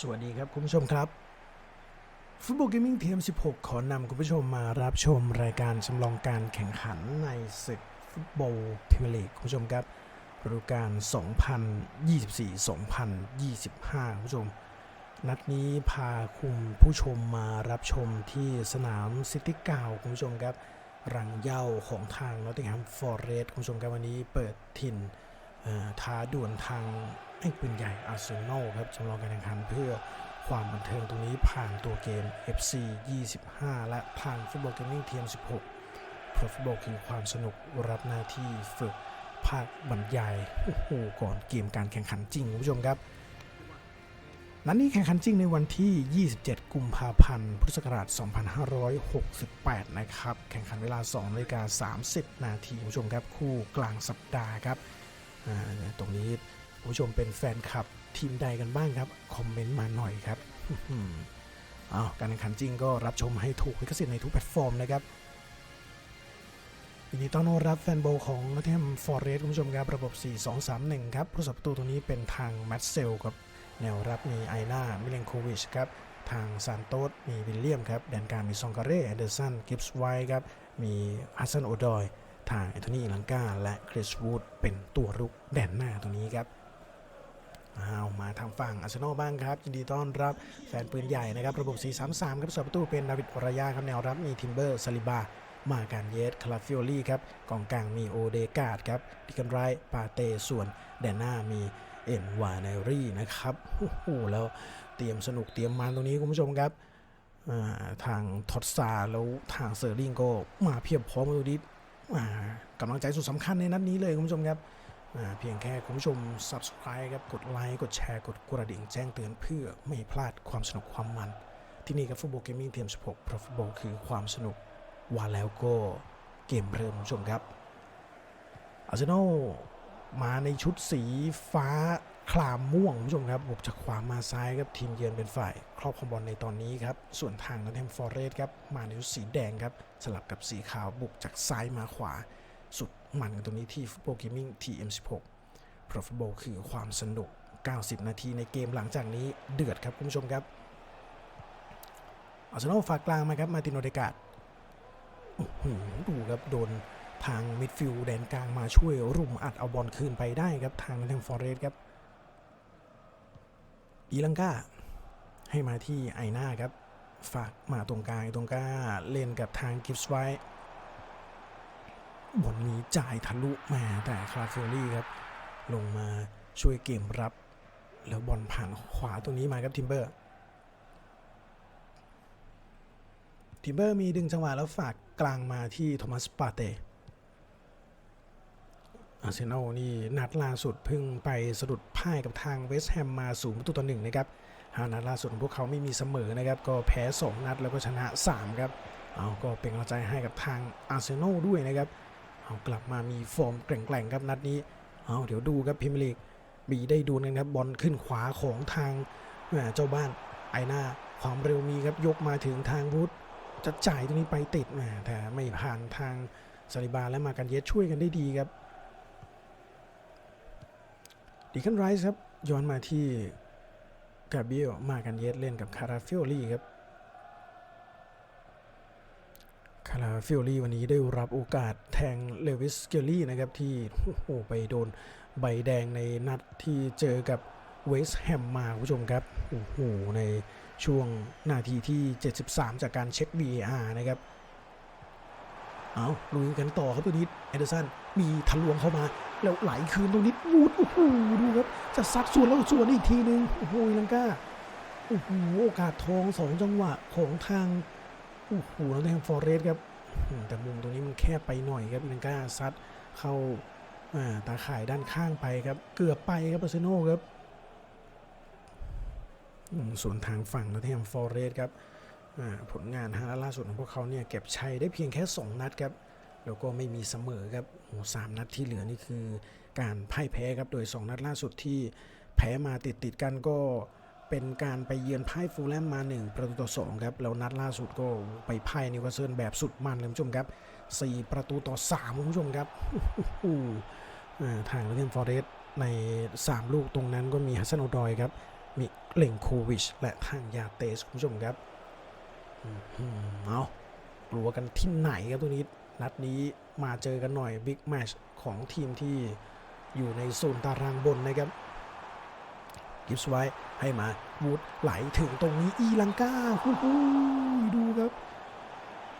สวัสดีครับคุณผู้ชมครับฟุตบอลเกมมิ่งเทียม16 ขอนำคุณผู้ชมมารับชมรายการจำลองการแข่งขันในศึกฟุตบอลพรีเมียร์ลีกคุณผู้ชมครับฤดูกาล2024-2025 คุณผู้ชม นัดนี้พาคุณผู้ชมมารับชมที่สนามซิตี้เก่าคุณผู้ชมครับ รังเย้าของทางนอตติงแฮมฟอร์เรสต์คุณผู้ชมครับวันนี้เปิดถิ่นท้าด่วลทาง ไอ้ปืนใหญ่อาร์เซนอลครับจำลองการแข่งขันเพื่อความบันเทิงตรงนี้ผ่านตัวเกม FC 25 และทางฟุตบอลเกมมิ่งเทียม 16 เพราะฟุตบอลคือความสนุกรับหน้าที่ฝึกภาคบรรยายโอ้โหก่อนเกมการแข่งขันจริงคุณผู้ชมครับนัดนี้แข่งขันจริงในวันที่ 27 กุมภาพันธ์ พุทธศักราช 2568 นะครับ แข่งขันเวลา2นาฬิกา 30 นาทีคุณผู้ชมครับ คู่กลางสัปดาห์ครับ ตรงนี้ คุณผู้ชมเป็นแฟนคลับทีมใดกันบ้างครับ คอมเมนต์มาหน่อยครับอื้อหืออ้าวการแข่งขันจริงก็รับชมให้ถูกลิขสิทธิ์ในทุกแพลตฟอร์มนะครับยินดีต้อนรับแฟนบอลของนอตแฮมฟอร์เรสต์คุณผู้ชมครับ ระบบ 4-2-3-1 ครับผู้สับประตูตัวนี้เป็นทางแมตเซลครับ แนวรับมีไอนามิเลนโควิชครับ ทางซานโตสมีวิลเลียมครับ แดนกลางมีซองการเร่แอนเดอร์สัน กิฟส์ไวท์ครับ มีฮัสซันโอดอย ทางแอนโทนีลังกาและคริสวูดเป็นตัวรุกแดนหน้าตัวนี้ครับ เอามาทางฝั่งอาร์เซนอลบ้างครับยินดีต้อนรับแฟนปืนใหญ่นะครับระบบ 4-3-3 ครับสประตูเป็นดาวิดวรยาครับแนวรับมีทิมเบอร์ซาลิบา มาการเยสคาราฟิโอลี่ครับกองกลางมีโอเดกาดครับดิกันไรท์ปาเตส่วนแดนหน้ามีเอ็นวาเนรี่นะครับโอ้โหแล้วเตรียมสนุกเตรียมมันตรงนี้คุณผู้ชมครับทางทอตซาแล้วทางเซอร์ลิงก็มาเพียบพร้อมตัวนี้อ่ากำลังใจสุดสำคัญในนัดนี้เลยคุณผู้ชมครับ เพียงแค่คุณผู้ชม subscribe ครับกดไลค์กดแชร์กดกระดิ่งแจ้งเตือนเพื่อไม่พลาดความสนุกความมัน ที่นี่กับฟุตบอลเกมมิ่งเทียม 16 เพราะฟุตบอลคือความสนุกว่าแล้วก็เกมเริ่มคุณผู้ชมครับอาร์เซนอลมาในชุดสีฟ้าคลามม่วงคุณผู้ชมครับบุกจากขวามาซ้ายครับทีมเยือนเป็นฝ่าย ครอบครองบอลในตอนนี้ครับส่วนทางนอตแฮมฟอร์เรสครับมาในชุดสีแดงครับสลับกับสีขาวบุกจากซ้ายมาขวา สุดมันกันตรงนี้ที่ฟุตบอลเกมมิ่ง TM16 เพราะฟุตบอลคือความสนุก 90 นาทีในเกมหลังจากนี้เดือดครับคุณผู้ชมครับอาร์เซนอลฝากกลางมาครับ มาตินโอเดกาดโอ้โหดูครับ โดนทางมิดฟิลด์แดนกลางมาช่วยรุมอัดเอาบอลคืนไปได้ครับ ทางทางฟอร์เรสครับอีลังกาให้มาที่ไอหน้าครับ ฝากมาตรงกลางตรงกลางเล่นกับทางกิฟส์ไว บอลนี้จ่ายทะลุมาแต่คาราเฟลลี่ครับ ลงมาช่วยเกมรับ แล้วบอลผ่านขวาตรงนี้มาครับทิมเบอร์ทิมเบอร์มีดึงจังหวะแล้วฝากกลางมาที่โทมัสปาเต้อาร์เซนอลนี่นัดล่าสุดเพิ่งไปสะดุดพ่ายกับทางเวสต์แฮมมาสูงประตูต่อหนึ่งนะครับหานัดล่าสุดของพวกเขาไม่มีเสมอนะครับ ก็แพ้ 2 นัดแล้วก็ชนะ 3 ครับ เอาก็เป็นกำลังใจให้กับทางอาร์เซนอลด้วยนะครับ เอากลับมามีฟอร์มแกร่งๆครับนัดนี้เอาเดี๋ยวดูครับพิมลีกบีได้ดูกันครับบอลขึ้นขวาของทางแม่เจ้าบ้านไอหน้าความเร็วมีครับยกมาถึงทางวูดจะจ่ายตรงนี้ไปติดแหมแต่ไม่ผ่านทางซาลิบาและมากันเยสช่วยกันได้ดีครับดีคันไรส์ครับย้อนมาที่กาเบียลมากันเยสเล่นกับคาราฟิโอลี่ครับาราฟิโอลี่วันนี้ได้รับโอกาสแทงเลวิสเกลลี่นะครับที่โอ้โหไปโดนใบแดงในนัดที่เจอกับเวสแฮมมาคุณผู้ชมครับโอ้โหในช่วงนาทีที่ 73 จากการเช็ค VAR นะครับ เอาลุยกันต่อครับตัวนี้เอเดอร์สันมีทะลวงเข้ามา แล้วไหลคืนตรงนี้วูดโอ้โหดูครับ จะซัดส่วนแล้วส่วนอีกทีนึง โอ้โหลังกาโอ้โหโอกาสทองสองจังหวะของทาง โอ้โหแล้วแทงฟอร์เรสครับแต่มุมตรงนี้มันแคบไปหน่อยครับอิลังกาซัดเข้าตาข่ายด้านข้างไปครับ เกือบไปครับอาร์เซโนครับส่วนทางฝั่งนอตแฮมฟอร์เรสครับผลงานฮาล่าสุดของพวกเขาเนี่ยเก็บชัยได้เพียงแค่ 2 นัดครับ แล้วก็ไม่มีเสมอครับโอ้สามนัดที่เหลือนี่คือการพ่ายแพ้ครับ โดย 2 นัดล่าสุดที่แพ้มาติดติดๆกันก็ เป็นการไปเยือนพ่ายฟูลแลมมา 1 ประตูต่อ 2 ครับ แล้วนัดล่าสุดก็ไปพ่ายนิวคาสเซิลแบบสุดมันเลยคุณผู้ชมครับ 4 ประตูต่อ3คุณผู้ชมครับทางเลเทนฟอร์เรสใน 3 ลูกตรงนั้นก็มีฮัสซันโอดอยครับมิเลงโควิช และทางยาเตสคุณผู้ชมครับเอากลัวกันที่ไหนครับตัวนี้ นัดนี้มาเจอกันหน่อยบิ๊กแมชของทีมที่อยู่ในโซนตารางบนนะครับ กิฟส์ไว้ให้มาวูดไหลถึงตรงนี้อีลังกาฮู้ฮู้ดูครับ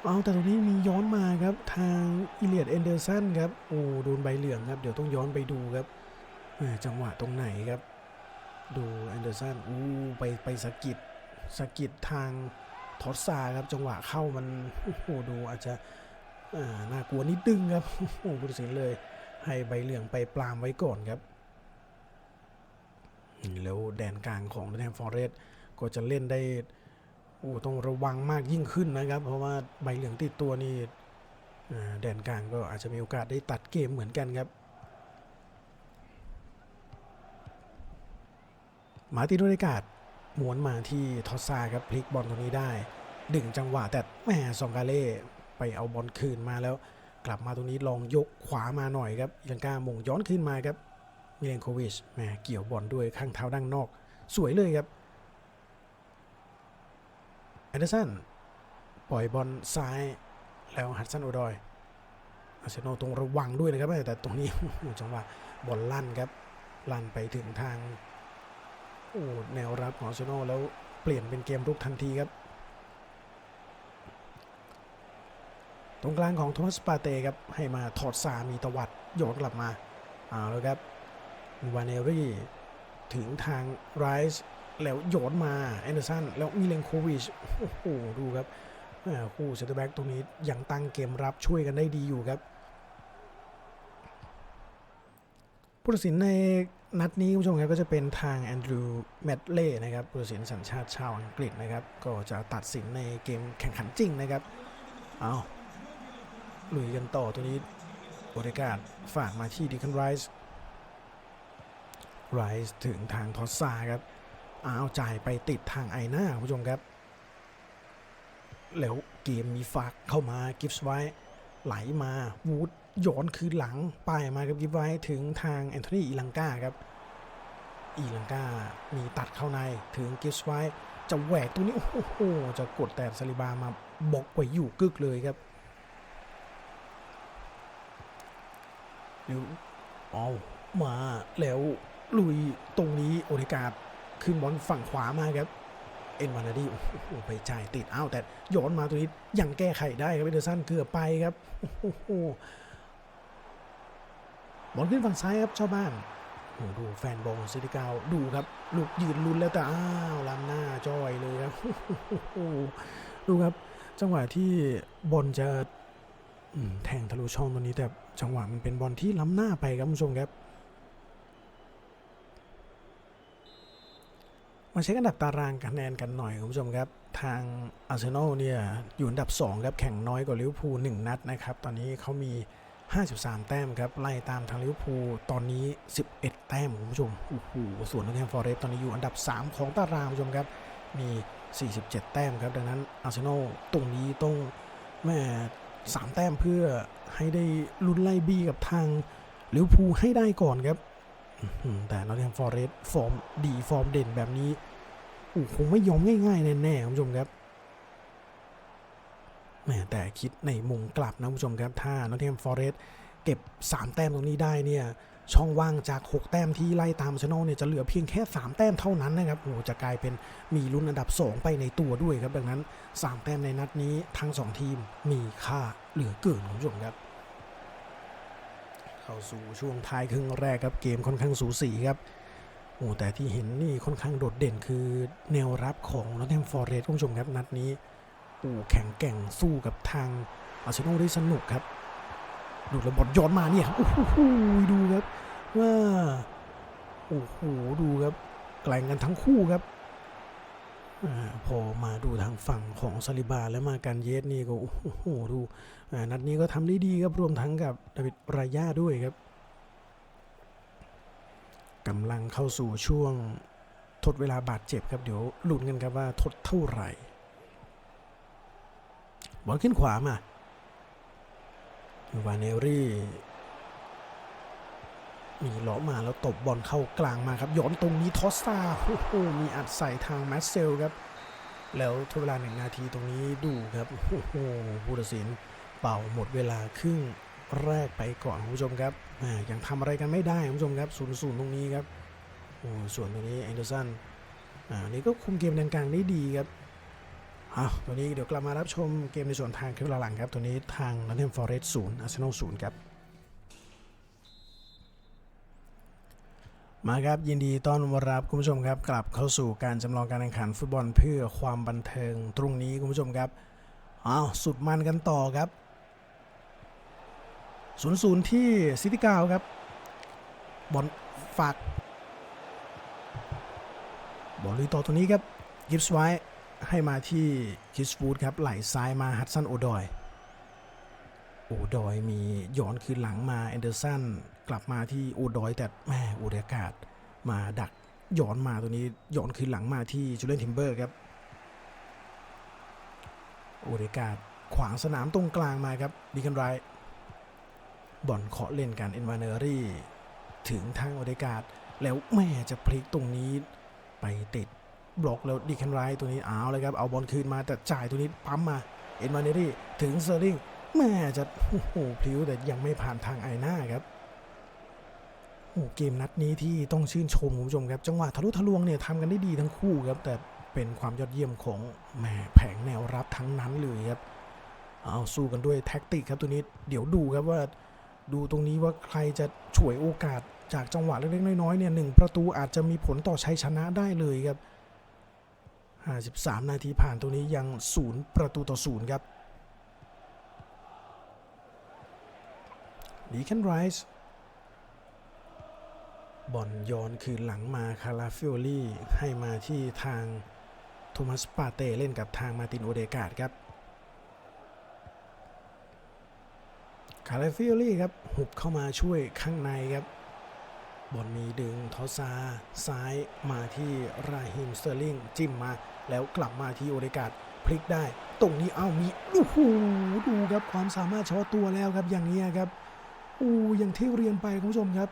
เอาแต่ตรงนี้มีย้อนมาครับ ทางอิเลียดเอนเดอร์สันครับ โอ้โดนใบเหลืองครับ เดี๋ยวต้องย้อนไปดูครับจังหวะตรงไหนครับ ดูแอนเดอร์สันอู้ไปไปสะกิดสะกิดทางทอสซาครับ จังหวะเข้ามันโอ้โหดูอาจจะน่ากลัวนิดนึงครับโอ้โหผู้ตัดสินเลย ให้ใบเหลืองไปปรามไว้ก่อนครับ แล้วแดนกลางของแทมฟอร์เรสก็จะเล่นได้โอ้ต้องระวังมากยิ่งขึ้นนะครับ เพราะว่าใบเหลืองติดตัวนี่แดนกลางก็อาจจะมีโอกาสได้ตัดเกมเหมือนกันครับ มาตินโดเดกาดหมวนมาที่ทอสซาครับพลิกบอลตรงนี้ได้ ดึงจังหวะแต่แหมซองกาเล่ไปเอาบอลคืนมาแล้ว กลับมาตรงนี้ลองยกขวามาหน่อยครับยังกล้ามงย้อนขึ้นมาครับ มิเลนโควิชแหมเกี่ยวบอลด้วยข้างเท้าด้านนอก สวยเลยครับแอนเดอร์สันปล่อยบอลซ้ายแล้วฮัดสันโอดอยอาร์เซนอลตรงระวังด้วยนะครับแต่ตรงนี้จังหวะบอลลั่นครับลั่นไปถึงทางโอ้แนวรับของอาร์เซนอลแล้วเปลี่ยนเป็นเกมรุกทันทีครับ ตรงกลางของโทมัสปาเต้ครับให้มาถอดสามีตวัดโยนกลับมาเอาแล้วครับ วานเนรี่ถึงทางไรส์แล้วโยนมาแอนเดอร์สันแล้วมิเลนโควิชโอ้โหดูครับคู่เซนเตอร์แบ็กตรงนี้ยังตั้งเกมรับช่วยกันได้ดีอยู่ครับผู้ตัดสินในนัดนี้คุณผู้ชมครับก็จะเป็นทางแอนดรูว์แมดเล่นะครับผู้ตัดสินสัญชาติชาวอังกฤษนะครับ ก็จะตัดสินในเกมแข่งขันจริงนะครับ เอาลุยกันต่อตัวนี้บริการฝากมาที่ดิคันไรส์ ไรส์ถึงทางทอสซาครับอ้าวจ่ายไปติดทางไอหน้าผู้ชมครับ แล้วเกมมีฝากเข้ามากิฟส์ไว้ไหลมาวูดย้อนคืนหลังป้ายมาครับกิฟส์ไว้ถึงทางแอนโทนีอีลังกาครับอีลังกามีตัดเข้าในถึงกิฟส์ไว้จะแหวกตัวนี้ โอ้โห จะกดแต่ซาลิบามาบกไว้อยู่กึกเลยครับเดี๋ยวเอามาแล้ว ลุยตรงนี้โอนิกาขึ้นบอลฝั่งขวามาครับ เอ็นวานาดีโอ้โหไปจ่ายติดอ้าวแต่ย้อนมาตัวนี้ยังแก้ไขได้ครับเอเดอร์สันเกือบไปครับโอ้โหบอลขึ้นฝั่งซ้ายครับชาวบ้านโอ้ดูแฟนบอลซิติกาวดูครับลูกยืนลุ้นแล้วแต่อ้าวล้ำหน้าจอยเลยครับโอ้โหดูครับ จังหวะที่บอลจะแทงทะลุช่องตัวนี้แต่จังหวะมันเป็นบอลที่ล้ำหน้าไปครับคุณผู้ชมครับ มาเช็คอันดับตารางคะแนนกันหน่อยคุณผู้ชมครับ ทางอาร์เซนอลเนี่ยอยู่อันดับ 2 ครับแข่งน้อยกว่าลิเวอร์พูล1นัดนะครับ ตอนนี้เขามี 53 แต้มครับ ไล่ตามทางลิเวอร์พูลตอนนี้ 11 แต้มคุณผู้ชมโอ้โหส่วนนอตแฮมฟอร์เรสต์ตอนนี้อยู่อันดับ 3 ของตารางคุณผู้ชมครับมี 47 แต้มครับ ดังนั้นอาร์เซนอลตรงนี้ต้องแม่สามแต้มเพื่อให้ได้ลุ้นไล่บี้กับทางลิเวอร์พูลให้ได้ก่อนครับแต่นอตแฮมฟอร์เรสต์ฟอร์มดีฟอร์มเด่นแบบนี้ โอ้คงไม่ยอมง่ายๆแน่ๆคุณผู้ชมครับแหมแต่คิดในมุมกลับนะคุณผู้ชมครับ ถ้านอตแฮมฟอร์เรสต์เก็บ 3 แต้มตรงนี้ได้เนี่ยช่องว่างจาก 6 แต้มที่ไล่ตามเชนอลเนี่ยจะเหลือเพียงแค่ 3 แต้มเท่านั้นนะครับโอ้จะกลายเป็นมีลุ้นอันดับ 2 ไปในตัวด้วยครับ ดังนั้น 3 แต้มในนัดนี้ทั้ง 2 ทีมมีค่าเหลือเกินคุณผู้ชมครับ เข้าสู่ช่วงท้ายครึ่งแรกครับเกมค่อนข้างสูสีครับ โอ้แต่ที่เห็นนี่ค่อนข้างโดดเด่นคือแนวรับของนอตแฮมฟอร์เรสต์คุณผู้ชมครับนัดนี้โอ้แข็งแกร่งสู้กับทางอาร์เซนอลได้สนุกครับดูแล้วบอลย้อนมาเนี่ยครับโอ้โหดูครับว่าโอ้โหดูครับแกล่งกันทั้งคู่ครับอพอมาดูทางฝั่งของซาลิบาและมาการเยสนี่ก็โอ้โหดูนัดนี้ก็ทำได้ดีครับรวมทั้งกับดาวิดรายาด้วยครับ กำลังเข้าสู่ช่วงทดเวลาบาดเจ็บครับ เดี๋ยวลุ้นกันครับว่าทดเท่าไหร่บอลขึ้นขวามา วานเนรี่ มีเลาะมาแล้วตบบอลเข้ากลางมาครับย้อนตรงนี้ทอสซาโอ้โหมีอัดใส่ทางแมสเซลครับ แล้วทดเวลาหนึ่งนาทีตรงนี้ดูครับโอ้โหผู้ตัดสินเป่าหมดเวลาครึ่ง แรกไปก่อนคุณผู้ชมครับอ่ายังทำอะไรกันไม่ได้คุณผู้ชมครับศูนย์ศูนย์ตรงนี้ครับโอ้ส่วนตรงนี้แอนเดอร์สันอ่านี่ก็คุมเกมแดนกลางได้ดีครับอะตัวนี้เดี๋ยวกลับมารับชมเกมในส่วนทางครึ่งหลังครับตัวนี้ทางนันเทมฟอร์เรสต์ศูนย์อาร์เซนอลศูนย์ครับมาครับ ยินดีต้อนรับคุณผู้ชมครับ กลับเข้าสู่การจำลองการแข่งขันฟุตบอลเพื่อความบันเทิงตรงนี้คุณผู้ชมครับอ้าวสุดมันกันต่อครับ 0ูนย์ศูนย์ที่ซิตี้กาวครับ บอลฝาก บอลลุยต่อตรงนี้ครับ กิฟส์ไว้ให้มาที่คิสฟูดครับไหลซ้ายมาฮัตสันโอดอย โอดอยมีย้อนคืนหลังมาแอนเดอร์สันกลับมาที่โอดอยแต่แม่โอเดกาดมาดักย้อนมาตัวนี้ย้อนคืนหลังมาที่จูเลนทิมเบอร์ครับโอเดกาดขวางสนามตรงกลางมาครับดีกันไร บอลเคาะเล่นกันเอ็นวานเนอรี่ถึงทางโอเดกาดแล้วแม่จะพลิกตรงนี้ไปติดบล็อกแล้วดีคันไรตัวนี้เอาเลยครับเอาบอลคืนมาแต่จ่ายตัวนี้ปั๊มมาเอ็นวานเนอรี่ถึงเซอร์ลิงแม่จะโอ้โหพลิ้วแต่ยังไม่ผ่านทางไอหน้าครับโอ้เกมนัดนี้ที่ต้องชื่นชมคุณผู้ชมครับ จังหวะทะลุทะลวงเนี่ยทำกันได้ดีทั้งคู่ครับ แต่เป็นความยอดเยี่ยมของแม่แผงแนวรับทั้งนั้นเลยครับ เอาสู้กันด้วยแท็กติกครับตัวนี้ เดี๋ยวดูครับว่า ดูตรงนี้ว่าใครจะฉวยโอกาสจากจังหวะเล็กๆน้อยๆเนี่ยหนึ่งประตูอาจจะมีผลต่อชัยชนะได้เลยครับ 53 นาทีผ่านตัวนี้ยังศูนย์ประตูต่อศูนย์ครับดีแคนไรส์บอลย้อนคืนหลังมาคาราฟิโอลี่ให้มาที่ทางโทมัสปาเต้เล่นกับทางมาตินโอเดกาดครับ คาราฟิโอลี่ครับหุบเข้ามาช่วยข้างในครับบอลมีดึงทอซาซ้ายมาที่ราฮิมสเตอร์ลิงจิ้มมา แล้วกลับมาที่โอเดกาดพลิกได้ ตรงนี้เอ้ามีโอ้โหดูครับความสามารถเฉพาะตัวแล้วครับอย่างนี้ครับอู้อย่างที่เรียนไปคุณผู้ชมครับ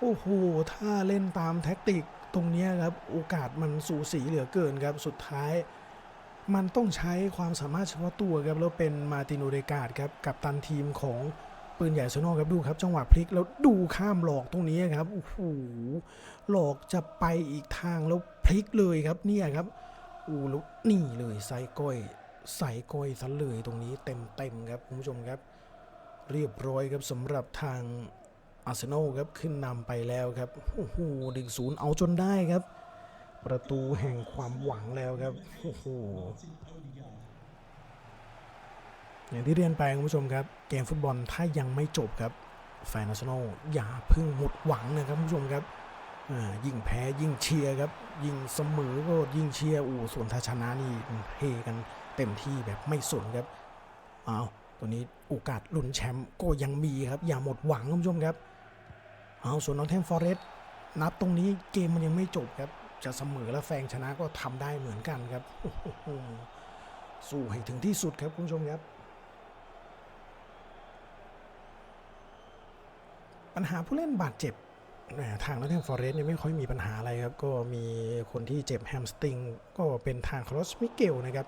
โอ้โหถ้าเล่นตามแท็กติกตรงนี้ครับโอกาสมันสูสีเหลือเกินครับสุดท้าย มันต้องใช้ความสามารถเฉพาะตัวครับแล้วเป็นมาตินโอเดกาดครับกับตันทีมของปืนใหญ่โซโนครับดูครับ จังหวะพลิกแล้วดูข้ามหลอกตรงนี้ครับโอ้โหหลอกจะไปอีกทางแล้วพลิกเลยครับเนี่ยครับอู้แล้วนี่เลยใส่ก้อยใส่ก้อยซะเลยตรงนี้เต็มเต็มครับคุณผู้ชมครับ เรียบร้อยครับสำหรับทางอาร์เซนอลครับขึ้นนำไปแล้วครับโอ้โหดึงศูนย์เอาจนได้ครับ ประตูแห่งความหวังแล้วครับโอ้โหอย่างที่เรียนไปคุณผู้ชมครับ เกมฟุตบอลถ้ายังไม่จบครับแฟนอาร์เซนอลอย่าเพิ่งหมดหวังนะครับคุณผู้ชมครับอ่ายิ่งแพ้ยิ่งเชียร์ครับ ยิ่งเสมอก็ยิ่งเชียร์อู้ส่วนถ้าชนะนี่เฮกันเต็มที่แบบไม่สนครับอ้าวตัวนี้โอกาสลุ้นแชมป์ก็ยังมีครับ อย่าหมดหวังคุณผู้ชมครับเอาส่วนนอตแทมฟอเรสต์นับตรงนี้เกมมันยังไม่จบครับ จะเสมอและแฟงชนะก็ทำได้เหมือนกันครับสู้ให้ถึงที่สุดครับคุณผู้ชมครับ ปัญหาผู้เล่นบาดเจ็บทางนอตแทมฟอร์เรสต์เนี่ยไม่ค่อยมีปัญหาอะไรครับ ก็มีคนที่เจ็บแฮมสตริง ก็เป็นทางคาร์ลอสมิเกลนะครับ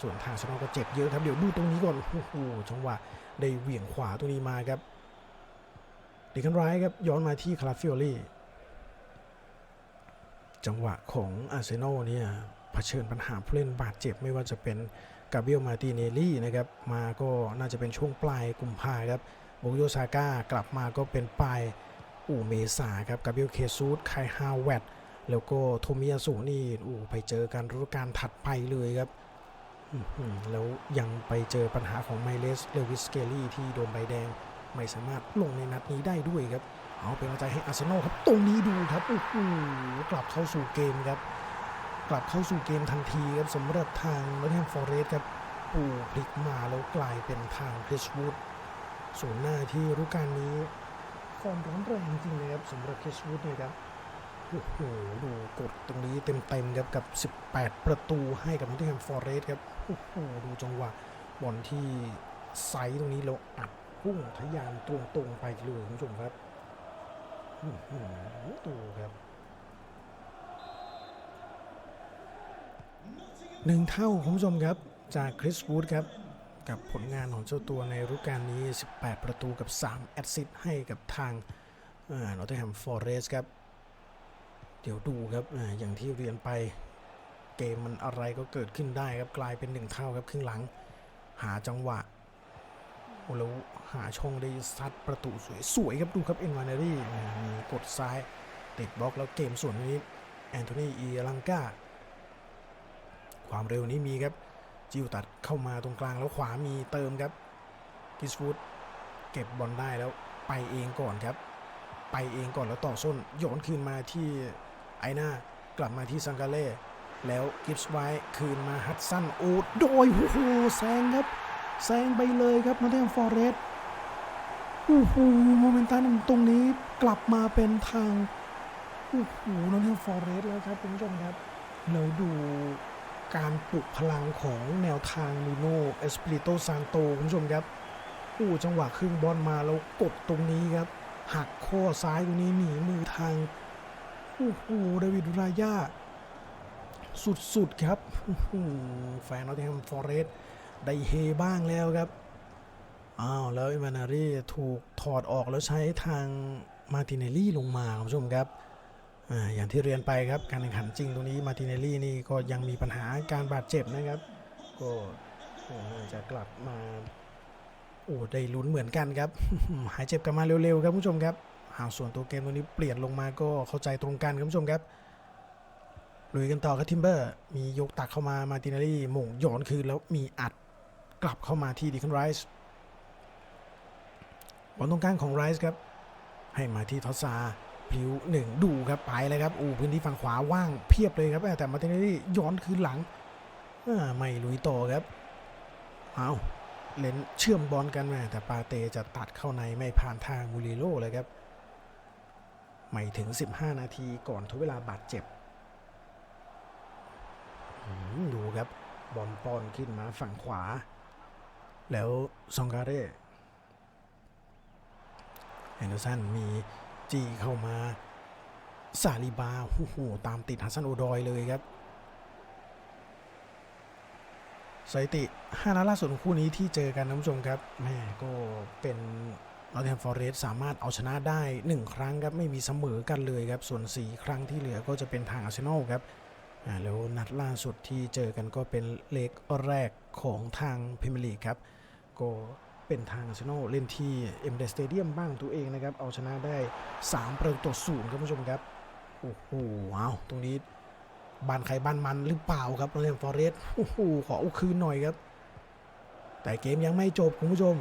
ส่วนทางชนอก็เจ็บเยอะครับ เดี๋ยวดูตรงนี้ก่อนโอ้โหจังหวะได้เหวี่ยงขวาตรงนี้มาครับดีกันร้ายครับย้อนมาที่คาราฟิโอลี่ จังหวะของอาร์เซนอลเนี่ยเผชิญปัญหาผู้เล่นบาดเจ็บไม่ว่าจะเป็นกาเบียลมาติเนลลี่นะครับมาก็น่าจะเป็นช่วงปลายกุมภาครับโบโยซาก้ากลับมาก็เป็นปลายอู่เมษาครับกาเบียลเคซูสไคฮาวเวตแล้วก็โทมิยาสุนี่อู่ไปเจอกันฤดูกาลถัดไปเลยครับแล้วยังไปเจอปัญหาของไมเลสเลวิสเกลลี่ที่โดนใบแดง ไม่สามารถลงในนัดนี้ได้ด้วยครับ เอาเป็นกำลังใจให้อาร์เซนอลครับ ตรงนี้ดูครับโอ้โหกลับเข้าสู่เกมครับ กลับเข้าสู่เกมทันทีครับสำหรับทางนอตแฮมฟอร์เรสต์ครับปูพลิกมาแล้วกลายเป็นทางคริสวูดส่วนหน้าที่รู้การนี้ฟอร์มร้อนแรงจริงๆเลยครับสำหรับคริสวูดเนี่ยครับโอ้โหดูกดตรงนี้เต็มๆครับกับ 18 ประตูให้กับนอตแฮมฟอร์เรสต์ครับโอ้โหดูจังหวะบอลที่ไซส์ตรงนี้เราอัดพุ่งทะยานตรงๆไปเลยคุณผู้ชมครับ ดูครับหนึ่งเท่าคุณผู้ชมครับจากคริสวูดครับ กับผลงานของเจ้าตัวในฤดูกาลนี้ 18 ประตูกับ 3 แอสซิสต์ให้กับทางนอตเทอร์แฮมฟอร์เรสครับ เดี๋ยวดูครับออย่างที่เรียนไปเกมมันอะไรก็เกิดขึ้นได้ครับ กลายเป็นหนึ่งเท่าครับครึ่งหลัง หาจังหวะ อ้แล้วหาช่องได้ซัดประตูสวยๆครับดูครับเอ็นวานเนอรี่มีกดซ้ายติดบล็อกแล้วเกมส่วนนี้แอนโทนีอีลังกาความเร็วนี้มีครับ จิวตัดเข้ามาตรงกลางแล้วขวามีเติมครับกิสฟูดเก็บบอลได้แล้วไปเองก่อนครับ ไปเองก่อนแล้วต่อส้นโยนคืนมาที่ไอหน้ากลับมาที่ซังกาเล่แล้วกิฟส์ไว้คืนมาฮัตสันโอดโดยโอ้โหแซงครับ แซงไปเลยครับมาเทมฟอร์เรสโอ้โหโมเมนตัมตรงนี้กลับมาเป็นทางโอ้โหนอตเทมฟอร์เรสแล้วครับคุณผู้ชมครับเราดูการปลุกพลังของแนวทางนูโนเอสปริโตซานโตคุณผู้ชมครับโอ้จังหวะครึ่งบอลมาแล้วกดตรงนี้ครับ หักข้อซ้ายตรงนี้หนีมือทางโอ้โหเดวิดรายาสุดๆครับโอ้โหแฟนนอตติงแฮมฟอร์เรสต์ ได้เฮบ้างแล้วครับ อ้าวแล้วอิมานารีถูกถอดออกแล้วใช้ทางมาติเนลลี่ลงมาคุณผู้ชมครับออย่างที่เรียนไปครับการแข่งขันจริงตรงนี้มาติเนลลี่นี่ก็ยังมีปัญหาการบาดเจ็บนะครับ ก็จะกลับมาโอ้ได้ลุ้นเหมือนกันครับ หายเจ็บกลับมาเร็วๆครับคุณผู้ชมครับหากส่วนตัวเกมตัวนี้เปลี่ยนลงมาก็เข้าใจตรงกันครับคุณผู้ชมครับลุยกันต่อครับทิมเบอร์ มียกตักเข้ามามาตินารีหม่งหย่อนคืนแล้วมีอัด กลับเข้ามาที่ดีคันไรส์บอลตรงกลางของไรส์ครับ ให้มาที่ทอสซาพลิวหนึ่งดูครับไปเลยครับ อู้พื้นที่ฝั่งขวาว่างเพียบเลยครับ แต่มาเตินารีย้อนคืนหลังไม่ลุยต่อครับ เอาเลนเชื่อมบอลกันมาแต่ปาเตจะตัดเข้าในไม่ผ่านทางมูริโลเลยครับ ไม่ถึง 15 นาทีก่อนทดเวลาบาดเจ็บดูครับ บอลปอนขึ้นมาฝั่งขวา แล้วซองการเร่แอนเดอร์สันมีจีเข้ามาซาลิบาโอ้โหตามติดฮัสซันโอดอยเลยครับสถิติ5นัดล่าสุดของคู่นี้ที่เจอกันนะคุณผู้ชมครับแม่ก็เป็นนอตแฮมฟอร์เรสสามารถเอาชนะได้ 1 ครั้งครับ ไม่มีเสมอกันเลยครับ ส่วน 4 ครั้งที่เหลือก็จะเป็นทางอาร์เซนอลครับแล้วนัดล่าสุดที่เจอกันก็เป็นเลกแรกของทางพรีเมียร์ลีกครับ ก็เป็นทางอาร์เซนอลเล่นที่เอ็มเดสเตเดียมบ้างตัวเองนะครับ เอาชนะได้ 3 ประตูต่อศูนย์ครับผู้ชมครับ โอ้โหเอาตรงนี้บ้านใครบ้านมันหรือเปล่าครับโรงเรียนฟอเรสต์โอ้โหขออคืนหน่อยครับ แต่เกมยังไม่จบคุณผู้ชม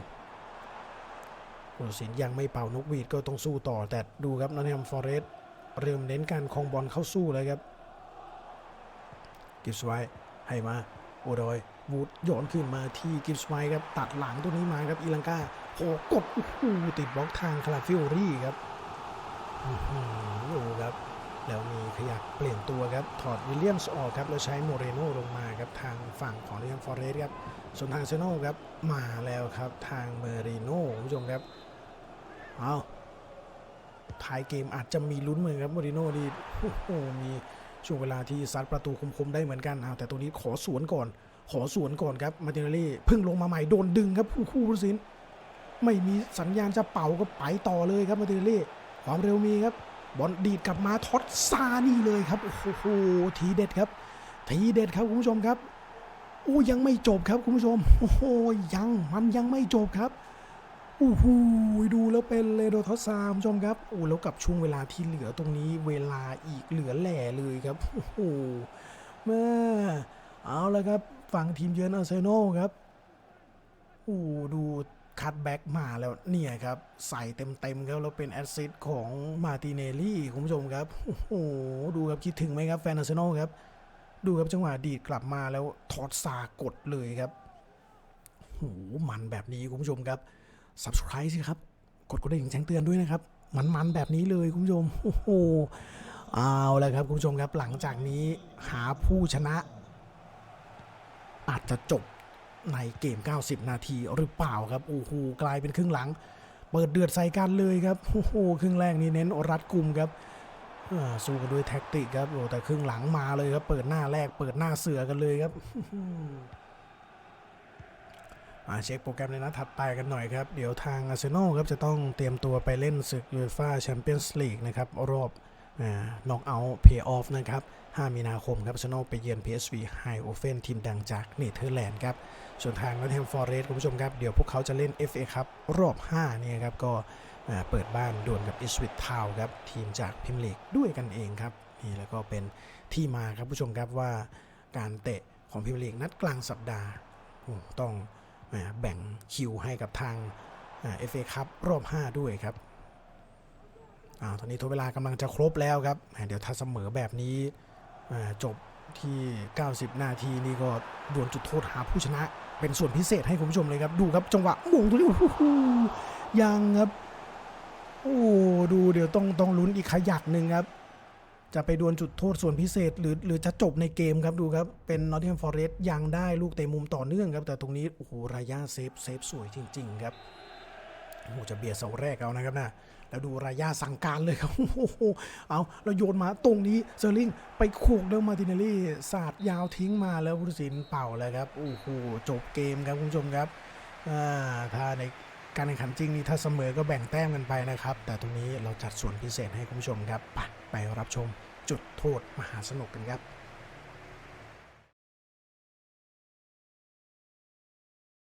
ผู้ตัดสินยังไม่เป่านกหวีดก็ต้องสู้ต่อ แต่ดูครับนอตแฮมฟอเรสต์เริ่มเน้นการคองบอลเข้าสู้เลยครับ กิฟส์ไว้ให้มาโอดอย วูดโยนขึ้นมาที่กิฟส์ไวครับตัดหลังตัวนี้มาครับอีลังกาโหกดโอ้โหติดบล็อกทางคาราฟิโอรี่ครับอื้อหือดูครับ แล้วมีขยับเปลี่ยนตัวครับ ถอดวิลเลียมส์ออกครับ แล้วใช้โมเรโนลงมาครับทางฝั่งของเรียมฟอร์เรสครับ ส่วนทางเซโนครับ มาแล้วครับทางเมเรโนคุณผู้ชมครับ เอาท้ายเกมอาจจะมีลุ้นเหมือนครับโมเรโนดีโอ้โหมีช่วงเวลาที่ซัดประตูคมๆได้เหมือนกันเอาแต่ตัวนี้ขอสวนก่อน ขอสวนก่อนครับมาตินาลีเพิ่งลงมาใหม่โดนดึงครับคู่ผู้สินไม่มีสัญญาณจะเป่าก็ไปต่อเลยครับมาตินาลีความเร็วมีครับ บอลดีดกลับมาท็อตซานี่เลยครับโอ้โหทีเด็ดครับทีเด็ดครับคุณผู้ชมครับโอ้ยังไม่จบครับคุณผู้ชมโอ้โหยังมันยังไม่จบครับโอ้โหดูแล้วเป็นเลโดทอสซาคุณผู้ชมครับโอ้แล้วกับช่วงเวลาที่เหลือตรงนี้เวลาอีกเหลือแหล่เลยครับโอ้โหแม่เอาล้วครับ ฝั่งทีมเยือนอาร์เซนอลครับโอ้ดูคัดแบ็กมาแล้วเนี่ยครับ ใส่เต็มๆครับแล้วเป็นแอสซิสต์ของมาติเนลลี่คุณผู้ชมครับ โอ้โห ดูครับคิดถึงไหมครับแฟนอาร์เซนอลครับ ดูครับจังหวะดีดกลับมาแล้วทอดสากดเลยครับโหมันแบบนี้คุณผู้ชมครับ subscribe สิครับ กดกระดิ่งแจ้งเตือนด้วยนะครับ มันๆแบบนี้เลยคุณผู้ชม โอ้โหเอาละครับคุณผู้ชมครับหลังจากนี้หาผู้ชนะ อาจจะจบในเกม 90 นาทีหรือเปล่าครับโอ้โหกลายเป็นครึ่งหลัง เปิดเดือดใส่กันเลยครับโอ้โหครึ่งแรกนี่เน้นรัดกุมครับสู้กันด้วยแท็กติกครับโอ้แต่ครึ่งหลังมาเลยครับ เปิดหน้าแรกเปิดหน้าเสือกันเลยครับมาเช็คโปรแกรมในนัดถัดไปกันหน่อยครับ เดี๋ยวทางอาร์เซนอลครับจะต้องเตรียมตัวไปเล่นศึกยูฟ่าแชมเปี้ยนส์ลีกนะครับรอบ น็อกเอาท์เพย์ออฟนะครับ 5 มีนาคมครับเซนอลไปเยือน PSV ไฮโอเฟนทีมดังจากเนเธอร์แลนด์ครับ ส่วนทางนอตแฮมฟอร์เรสต์คุณผู้ชมครับ เดี๋ยวพวกเขาจะเล่น FA ครับรอบ 5 เนี่ยครับ ก็เปิดบ้านดวลกับอิสวิตทาวครับ ทีมจากพิมลีกด้วยกันเองครับนี่แล้วก็เป็นที่มาครับผู้ชมครับว่าการเตะของพิมลีกนัดกลางสัปดาห์ต้องแบ่งคิวให้กับทางเอฟเอคัพรอบ 5 ด้วยครับ อ่าตอนนี้ทดเวลากำลังจะครบแล้วครับเดี๋ยวถ้าเสมอแบบนี้จบที่ 90 นาทีนี่ก็ดวลจุดโทษหาผู้ชนะ เป็นส่วนพิเศษให้คุณผู้ชมเลยครับ ดูครับจังหวะหม่งตัวนี้ยังครับโอ้ดูเดี๋ยวต้องต้องลุ้นอีกขยักหนึ่งครับ จะไปดวลจุดโทษส่วนพิเศษ หรือหรือจะจบในเกมครับดูครับ เป็นนอต t ง h มฟอร์เรสต์ยังได้ลูกเตะมุมต่อเนื่องครับ แต่ตรงนี้โอ้โหรายาเซฟเซฟสวยจริง ๆ ครับโอ้จะเบียดเสาแรกเอานะครับนะ แล้วดูรายาสั่งการเลยครับ โอ้โห เอาโยนมาตรงนี้เซอร์ลิงไปคูกเดลมาติเนลลี่สาดยาวทิ้งมาแล้วผู้สินเป่าเลยครับ โอ้โห จบเกมครับคุณผู้ชมครับ ถ้าในการแข่งขันจริงนี่ถ้าเสมอก็แบ่งแต้มกันไปนะครับ แต่ตรงนี้เราจัดส่วนพิเศษให้คุณผู้ชมครับ ไปไปรับชมจุดโทษมหาสนุกกันครับ